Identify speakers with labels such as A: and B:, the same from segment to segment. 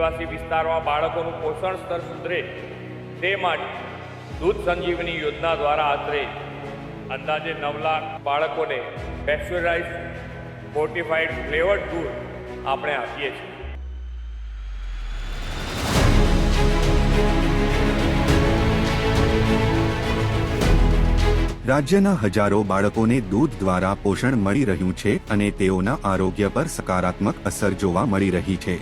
A: આદિવાસી વિસ્તારમાં બાળકોનું પોષણ સ્તર સુધરે તે માટે દૂધ સંજીવની યોજના દ્વારા આશરે અંદાજે નવ લાખ બાળકોને પેસ્ચરાઇઝ ફોર્ટિફાઈડ ફ્લેવર્ડ દૂધ આપણે આપીએ છીએ.
B: રાજ્યના હજારો બાળકોને દૂધ દ્વારા પોષણ મળી રહ્યું છે અને તેઓના આરોગ્ય પર સકારાત્મક અસર જોવા મળી રહી છે.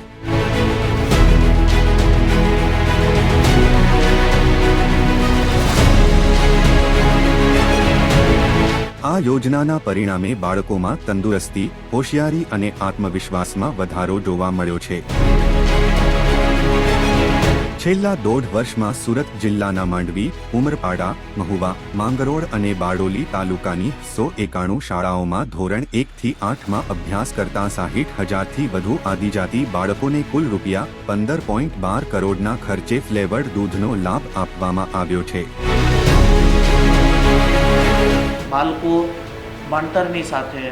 B: આ યોજનાના પરિણામે બાળકોમાં તંદુરસ્તી, હોશિયારી અને આત્મવિશ્વાસમાં વધારો જોવા મળ્યો છે. છેલ્લા દોઢ વર્ષમાં સુરત જિલ્લાના માંડવી, ઉમરપાડા, મહુવા, માંગરોળ અને બારડોલી તાલુકાની સો એકાણું શાળાઓમાં ધોરણ એક થી આઠમાં અભ્યાસ કરતા સાહીઠ હજારથી વધુ આદિજાતિ બાળકોને કુલ રૂપિયા પંદર પોઈન્ટ બાર કરોડના ખર્ચે ફ્લેવર્ડ દૂધનો લાભ આપવામાં આવ્યો છે.
C: બાળકો ભણતરની સાથે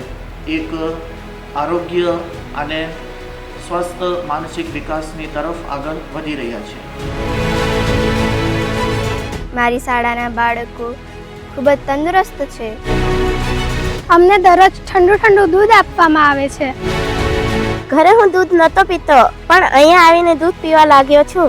C: એક આરોગ્ય અને સ્વસ્થ માનસિક વિકાસની તરફ આગળ વધી રહ્યા છે.
D: મારી શાળાના બાળકો ખૂબ જ તંદુરસ્ત છે.
E: અમને દરરોજ ઠંડુ ઠંડુ દૂધ આપવામાં આવે છે.
F: ઘરે હું દૂધ નહોતો પીતો પણ અહીંયા આવીને દૂધ પીવા લાગ્યો છું.